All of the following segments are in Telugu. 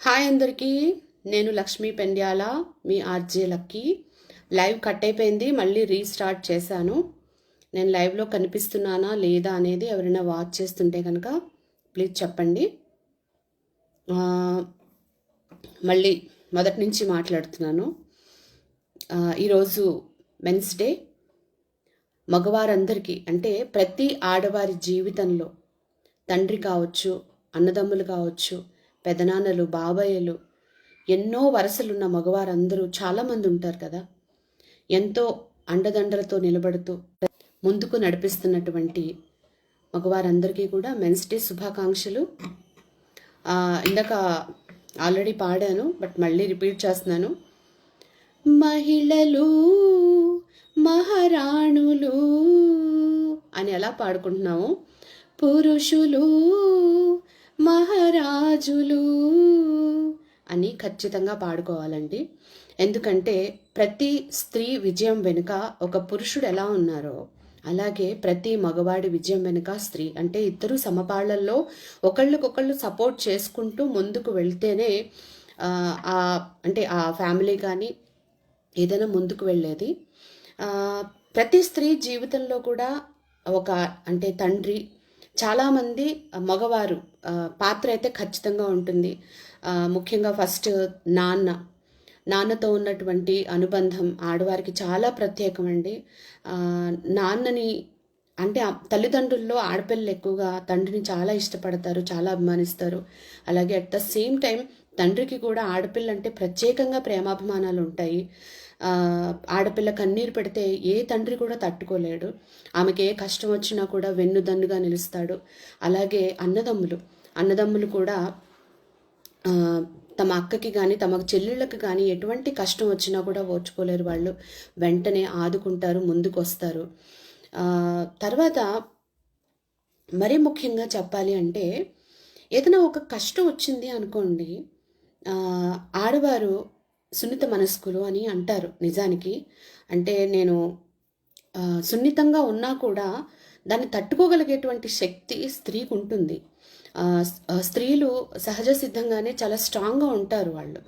హాయ్ అందరికీ నేను లక్ష్మీ పెండ్యాల మీ ఆర్జే లక్కీ. లైవ్ కట్ అయిపోయింది మళ్ళీ రీస్టార్ట్ చేశాను. నేను లైవ్లో కనిపిస్తున్నానా లేదా అనేది ఎవరైనా వాచ్ చేస్తుంటే కనుక ప్లీజ్ చెప్పండి. మళ్ళీ మొదటి నుంచి మాట్లాడుతున్నాను. ఈరోజు మెన్స్ డే మగవారందరికీ అంటే ప్రతి ఆడవారి జీవితంలో తండ్రి కావచ్చు అన్నదమ్ములు కావచ్చు పెదనాన్నలు బాబాయ్యలు ఎన్నో వరసలున్న మగవారందరూ చాలామంది ఉంటారు కదా. ఎంతో అండదండలతో నిలబడుతూ ముందుకు నడిపిస్తున్నటువంటి మగవారందరికీ కూడా మెన్స్ డే శుభాకాంక్షలు. ఇందాక ఆల్రెడీ పాడాను బట్ మళ్ళీ రిపీట్ చేస్తున్నాను. మహిళలు మహారాణులు అని ఎలా పాడుకుంటున్నాము పురుషులు మహారాజులు. అని ఖచ్చితంగా పాడుకోవాలండి. ఎందుకంటే ప్రతి స్త్రీ విజయం వెనుక ఒక పురుషుడు ఎలా ఉన్నారో అలాగే ప్రతి మగవాడి విజయం వెనుక స్త్రీ. అంటే ఇద్దరు సమపాళ్ళలో ఒకళ్ళకొకళ్ళు సపోర్ట్ చేసుకుంటూ ముందుకు వెళ్తేనే ఆ, అంటే ఆ ఫ్యామిలీ కానీ ఏదైనా ముందుకు వెళ్ళేది. ప్రతి స్త్రీ జీవితంలో కూడా ఒక అంటే తండ్రి చాలామంది మగవారు పాత్ర అయితే ఖచ్చితంగా ఉంటుంది. ముఖ్యంగా ఫస్ట్ నాన్న. నాన్నతో ఉన్నటువంటి అనుబంధం ఆడవారికి చాలా ప్రత్యేకమండి. నాన్నని అంటే తల్లిదండ్రుల్లో ఆడపిల్లలు ఎక్కువగా తండ్రిని చాలా ఇష్టపడతారు చాలా అభిమానిస్తారు. అలాగే అట్ ద సేమ్ టైం తండ్రికి కూడా ఆడపిల్ల అంటే ప్రత్యేకంగా ప్రేమాభిమానాలు ఉంటాయి. ఆడపిల్ల కన్నీరు పెడితే ఏ తండ్రి కూడా తట్టుకోలేడు. ఆమెకి ఏ కష్టం వచ్చినా కూడా వెన్నుదన్నుగా నిలుస్తాడు. అలాగే అన్నదమ్ములు. అన్నదమ్ములు కూడా తమ అక్కకి కానీ తమ చెల్లెళ్ళకి కానీ ఎటువంటి కష్టం వచ్చినా కూడా ఓర్చుకోలేరు వాళ్ళు. వెంటనే ఆదుకుంటారు ముందుకొస్తారు. తర్వాత మరీ ముఖ్యంగా చెప్పాలి అంటే ఏదైనా ఒక కష్టం వచ్చింది అనుకోండి ఆడవారు సున్నిత మనస్కులు అని అంటారు నిజానికి. అంటే నేను సున్నితంగా ఉన్నా కూడా దాన్ని తట్టుకోగలిగేటువంటి శక్తి స్త్రీకి ఉంటుంది స్త్రీలు సహజ సిద్ధంగానే చాలా స్ట్రాంగ్గా ఉంటారు వాళ్ళు.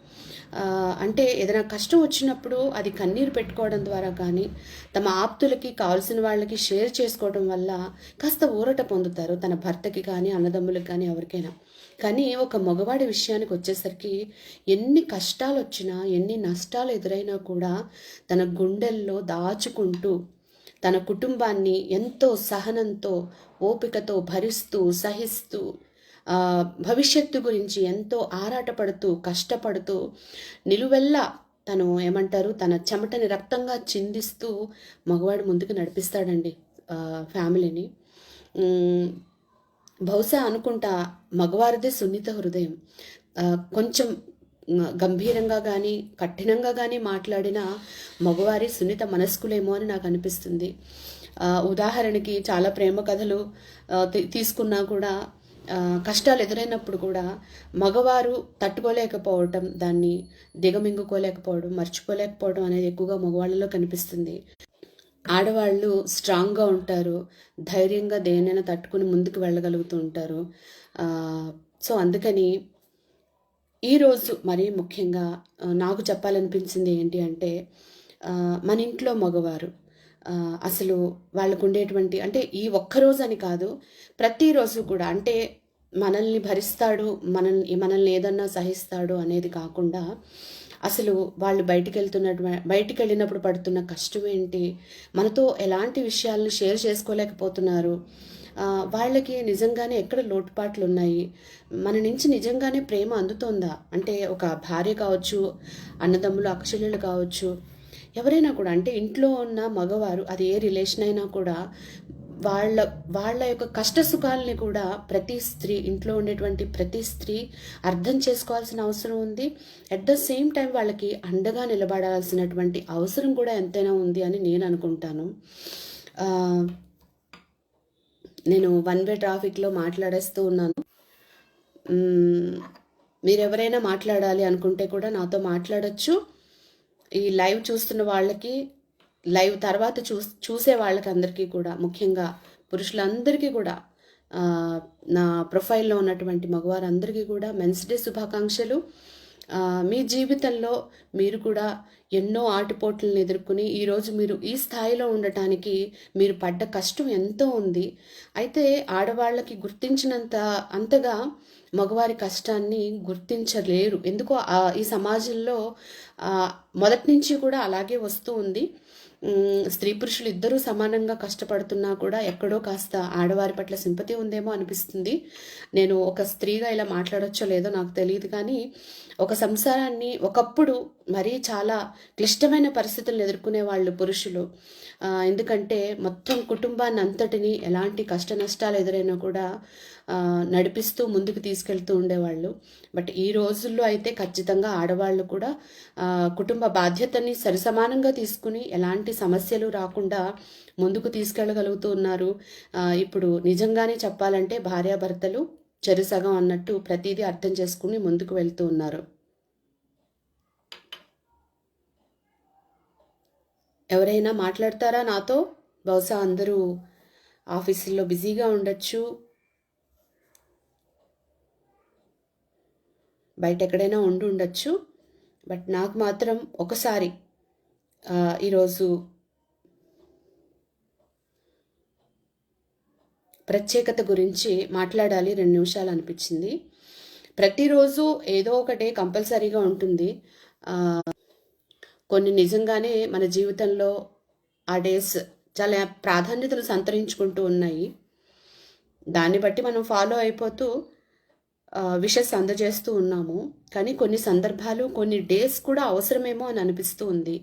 అంటే ఏదైనా కష్టం వచ్చినప్పుడు అది కన్నీరు పెట్టుకోవడం ద్వారా కానీ తమ ఆప్తులకి కావాల్సిన వాళ్ళకి షేర్ చేసుకోవడం వల్ల కాస్త ఊరట పొందుతారు తన భర్తకి కానీ అన్నదమ్ములకు కానీ ఎవరికైనా. కానీ ఒక మగవాడి విషయానికి వచ్చేసరికి ఎన్ని కష్టాలు వచ్చినా ఎన్ని నష్టాలు ఎదురైనా కూడా తన గుండెల్లో దాచుకుంటూ తన కుటుంబాన్ని ఎంతో సహనంతో ఓపికతో భరిస్తూ సహిస్తూ భవిష్యత్తు గురించి ఎంతో ఆరాటపడుతూ కష్టపడుతూ నిలువెల్లా తను ఏమంటారు తన చెమటని రక్తంగా చిందిస్తూ మగవాడు ముందుకు నడిపిస్తాడండి ఫ్యామిలీని. బహుశా అనుకుంటా మగవారిదే సున్నిత హృదయం. కొంచెం గంభీరంగా కానీ కఠినంగా కానీ మాట్లాడిన మగవారి సున్నిత మనస్కులేమో అని నాకు అనిపిస్తుంది ఉదాహరణకి చాలా ప్రేమ కథలు తీసుకున్నా కూడా కష్టాలు ఎదురైనప్పుడు కూడా మగవారు తట్టుకోలేకపోవటం దాన్ని దిగమింగుకోలేకపోవడం మర్చిపోలేకపోవడం అనేది ఎక్కువగా మగవాళ్ళలో కనిపిస్తుంది. ఆడవాళ్ళు స్ట్రాంగ్గా ఉంటారు ధైర్యంగా దేనైనా తట్టుకుని ముందుకు వెళ్ళగలుగుతూ ఉంటారు. సో అందుకని ఈరోజు మరీ ముఖ్యంగా నాకు చెప్పాలనిపించింది ఏంటి అంటే మన ఇంట్లో మగవారు అసలు వాళ్ళకు ఉండేటువంటి అంటే ఈ ఒక్కరోజు అని కాదు ప్రతిరోజు కూడా అంటే మనల్ని భరిస్తాడు మనల్ని మనల్ని ఏదన్నా సహిస్తాడు అనేది కాకుండా అసలు వాళ్ళు బయటికి వెళ్తున్నటువంటి బయటికి వెళ్ళినప్పుడు పడుతున్న కష్టం ఏంటి మనతో ఎలాంటి విషయాలను షేర్ చేసుకోలేకపోతున్నారు వాళ్ళకి నిజంగానే ఎక్కడ లోటుపాట్లు ఉన్నాయి మన నుంచి నిజంగానే ప్రేమ అందుతోందా? అంటే ఒక భార్య కావచ్చు అన్నదమ్ములు అక్షల్యులు కావచ్చు ఎవరైనా కూడా అంటే ఇంట్లో ఉన్న మగవారు అది ఏ రిలేషన్ అయినా కూడా వాళ్ళ వాళ్ళ యొక్క కష్ట సుఖాలని కూడా ప్రతి స్త్రీ ఇంట్లో ఉండేటువంటి ప్రతి స్త్రీ అర్థం చేసుకోవాల్సిన అవసరం ఉంది. అట్ ద సేమ్ టైం వాళ్ళకి అండగా నిలబడాల్సినటువంటి అవసరం కూడా ఎంతైనా ఉంది అని నేను అనుకుంటాను. నేను వన్ వే ట్రాఫిక్లో మాట్లాడేస్తూ ఉన్నాను. మీరు ఎవరైనా మాట్లాడాలి అనుకుంటే కూడా నాతో మాట్లాడొచ్చు. ఈ లైవ్ చూస్తున్న వాళ్ళకి లైవ్ తర్వాత చూ చూసే వాళ్ళకి అందరికీ కూడా ముఖ్యంగా పురుషులందరికీ కూడా నా ప్రొఫైల్లో ఉన్నటువంటి మగవారందరికీ కూడా మెన్స్ డే శుభాకాంక్షలు. మీ జీవితంలో మీరు కూడా ఎన్నో ఆటుపోట్లను ఎదుర్కొని ఈరోజు మీరు ఈ స్థాయిలో ఉండటానికి మీరు పడ్డ కష్టం ఎంతో ఉంది. అయితే ఆడవాళ్ళకి గుర్తించినంత అంతగా మగవారి కష్టాన్ని గుర్తించలేరు. ఎందుకో ఈ సమాజంలో మొదటి నుంచి కూడా అలాగే వస్తూ ఉంది. స్త్రీ పురుషులు ఇద్దరూ సమానంగా కష్టపడుతున్నా కూడా ఎక్కడో కాస్త ఆడవారి పట్ల సింపతి ఉందేమో అనిపిస్తుంది. నేను ఒక స్త్రీగా ఇలా మాట్లాడొచ్చో లేదో నాకు తెలియదు కానీ ఒక సంసారాన్ని ఒకప్పుడు మరీ చాలా క్లిష్టమైన పరిస్థితులను ఎదుర్కొనే వాళ్ళు పురుషులు. ఎందుకంటే మొత్తం కుటుంబాన్ని అంతటిని ఎలాంటి కష్ట నష్టాలు ఎదురైనా కూడా నడిపిస్తూ ముందుకు తీసుకెళ్తూ ఉండేవాళ్ళు. బట్ ఈ రోజుల్లో అయితే ఖచ్చితంగా ఆడవాళ్ళు కూడా కుటుంబ బాధ్యతని సరిసమానంగా తీసుకుని ఎలాంటి సమస్యలు రాకుండా ముందుకు తీసుకెళ్ళగలుగుతూ ఉన్నారు. ఇప్పుడు నిజంగానే చెప్పాలంటే భార్యాభర్తలు చెరుసగం అన్నట్టు ప్రతిదీ అర్థం చేసుకుని ముందుకు వెళ్తూ ఉన్నారు. ఎవరైనా మాట్లాడతారా నాతో? బహుశా అందరూ ఆఫీసుల్లో బిజీగా ఉండొచ్చు. బయట ఎక్కడైనా ఉండి ఉండొచ్చు. బట్ నాకు మాత్రం ఒకసారి ఈరోజు ప్రత్యేకత గురించి మాట్లాడాలి రెండు నిమిషాలు అనిపించింది. ప్రతిరోజు ఏదో ఒకటి కంపల్సరీగా ఉంటుంది. కొన్ని నిజంగానే మన జీవితంలో ఆ డేస్ చాలా ప్రాధాన్యతలు సంతరించుకుంటూ ఉన్నాయి. దాన్ని బట్టి మనం ఫాలో అయిపోతూ విషస్ అందజేస్తూ ఉన్నాము. కానీ కొన్ని సందర్భాలు కొన్ని డేస్ కూడా అవసరమేమో అని అనిపిస్తూ ఉంది.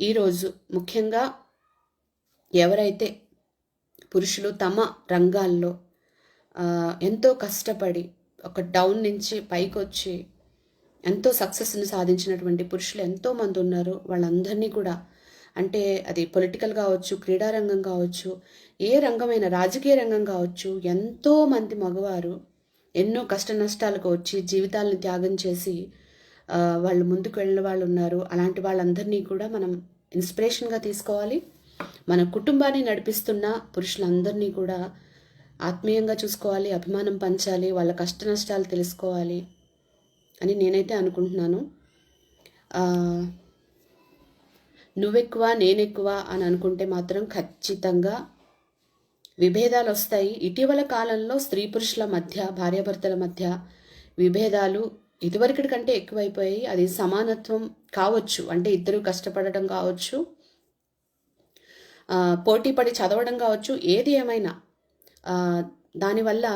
ఈరోజు ముఖ్యంగా ఎవరైతే పురుషులు తమ రంగాల్లో ఎంతో కష్టపడి ఒక డౌన్ నుంచి పైకి వచ్చి ఎంతో సక్సెస్ని సాధించినటువంటి పురుషులు ఎంతో మంది ఉన్నారు. వాళ్ళందరినీ కూడా అంటే అది పొలిటికల్ కావచ్చు క్రీడారంగం కావచ్చు ఏ రంగమైన రాజకీయ రంగం కావచ్చు ఎంతోమంది మగవారు ఎన్నో కష్ట నష్టాలకు వచ్చి జీవితాలను త్యాగం చేసి వాళ్ళు ముందుకు వెళ్ళిన వాళ్ళు ఉన్నారు. అలాంటి వాళ్ళందరినీ కూడా మనం ఇన్స్పిరేషన్గా తీసుకోవాలి. మన కుటుంబాన్ని నడిపిస్తున్న పురుషులందరినీ కూడా ఆత్మీయంగా చూసుకోవాలి అభిమానం పంచాలి వాళ్ళ కష్ట నష్టాలు తెలుసుకోవాలి అని నేనైతే అనుకుంటున్నాను. నువ్వెక్కువ నేనెక్కువ అని అనుకుంటే మాత్రం ఖచ్చితంగా విభేదాలు వస్తాయి. ఇటీవల కాలంలో స్త్రీ పురుషుల మధ్య భార్యాభర్తల మధ్య విభేదాలు ఇదివరకటి కంటే ఎక్కువైపోయాయి. అది సమానత్వం కావచ్చు అంటే ఇద్దరు కష్టపడటం కావచ్చు పోటీపడి పోటీ పడి చదవడం కావచ్చు ఏది ఏమైనా. దానివల్ల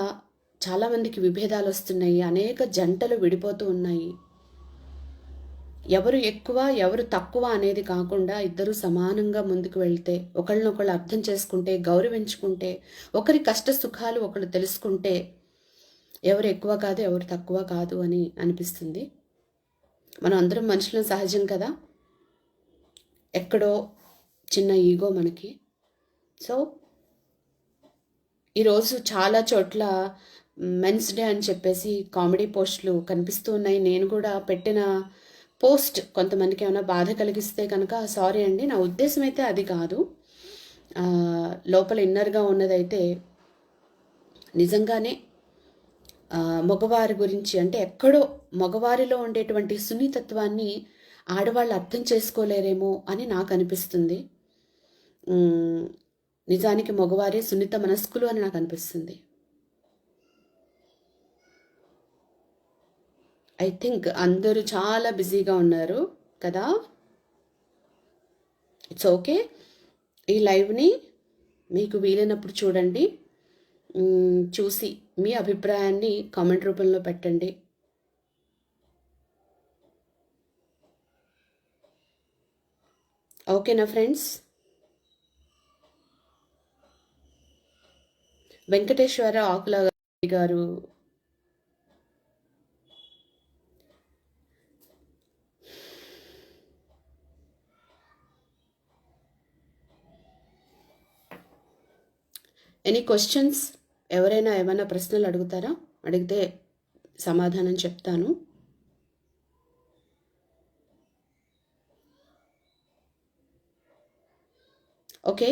చాలామందికి విభేదాలు వస్తున్నాయి అనేక జంటలు విడిపోతూ ఉన్నాయి. ఎవరు ఎక్కువ ఎవరు తక్కువ అనేది కాకుండా ఇద్దరు సమానంగా ముందుకు వెళ్తే ఒకళ్ళనొకళ్ళు అర్థం చేసుకుంటే గౌరవించుకుంటే ఒకరి కష్ట సుఖాలు ఒకళ్ళు తెలుసుకుంటే ఎవరు ఎక్కువ కాదు ఎవరు తక్కువ కాదు అని అనిపిస్తుంది. మనం అందరం మనుషులం సహజం కదా? ఎక్కడో చిన్న ఈగో మనకి. సో ఈరోజు చాలా చోట్ల మెన్స్ డే అని చెప్పేసి కామెడీ పోస్టులు కనిపిస్తూ ఉన్నాయి. నేను కూడా పెట్టిన పోస్ట్ కొంతమందికి ఏమైనా బాధ కలిగిస్తే కనుక సారీ అండి. నా ఉద్దేశం అయితే అది కాదు. లోపల ఇన్నర్గా ఉన్నదైతే నిజంగానే మగవారి గురించి అంటే ఎక్కడో మగవారిలో ఉండేటువంటి సున్నితత్వాన్ని ఆడవాళ్ళు అర్థం చేసుకోలేరేమో అని నాకు అనిపిస్తుంది. నిజానికి మగవారే సున్నిత మనస్కులు అని నాకు అనిపిస్తుంది. ఐ థింక్ అందరూ చాలా బిజీగా ఉన్నారు కదా. ఇట్స్ ఓకే ఈ లైవ్ని మీకు వీలైనప్పుడు చూడండి. చూసి మీ అభిప్రాయాన్ని కామెంట్ రూపంలో పెట్టండి. ఓకేనా ఫ్రెండ్స్. వెంకటేశ్వర ఆకుల గారు. ఎనీ క్వశ్చన్స్ ఎవరైనా ఏమైనా ప్రశ్నలు అడుగుతారా? అడిగితే సమాధానం చెప్తాను. ఓకే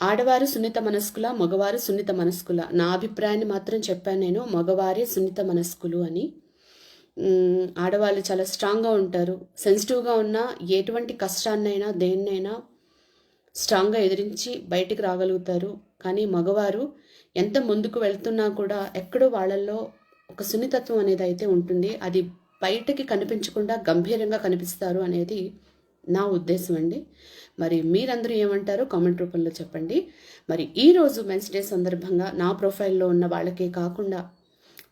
ఆడవారు సున్నిత మనస్కుల మగవారు సున్నిత మనస్కుల. నా అభిప్రాయాన్ని మాత్రం చెప్పాను నేను మగవారే సున్నిత మనస్కులు అని. ఆడవాళ్ళు చాలా స్ట్రాంగ్గా ఉంటారు. సెన్సిటివ్గా ఉన్న ఎటువంటి కష్టాన్నైనా దేన్నైనా స్ట్రాంగ్గా ఎదిరించి బయటికి రాగలుగుతారు. కానీ మగవారు ఎంత ముందుకు వెళ్తున్నా కూడా ఎక్కడో వాళ్ళల్లో ఒక సున్నితత్వం అనేది అయితే ఉంటుంది. అది బయటకి కనిపించకుండా గంభీరంగా కనిపిస్తారు అనేది నా ఉద్దేశం అండి. మరి మీరందరూ ఏమంటారో కామెంట్ రూపంలో చెప్పండి. మరి ఈరోజు మెన్స్ డే సందర్భంగా నా ప్రొఫైల్లో ఉన్న వాళ్ళకే కాకుండా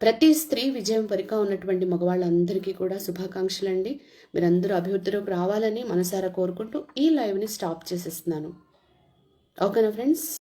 ప్రతి స్త్రీ విజయం పరిగా ఉన్నటువంటి మగవాళ్ళందరికీ కూడా శుభాకాంక్షలు అండి. మీరందరూ అభివృద్ధిలోకి రావాలని మనసారా కోరుకుంటూ ఈ లైవ్ని స్టాప్ చేసేస్తున్నాను. ఓకేనా ఫ్రెండ్స్?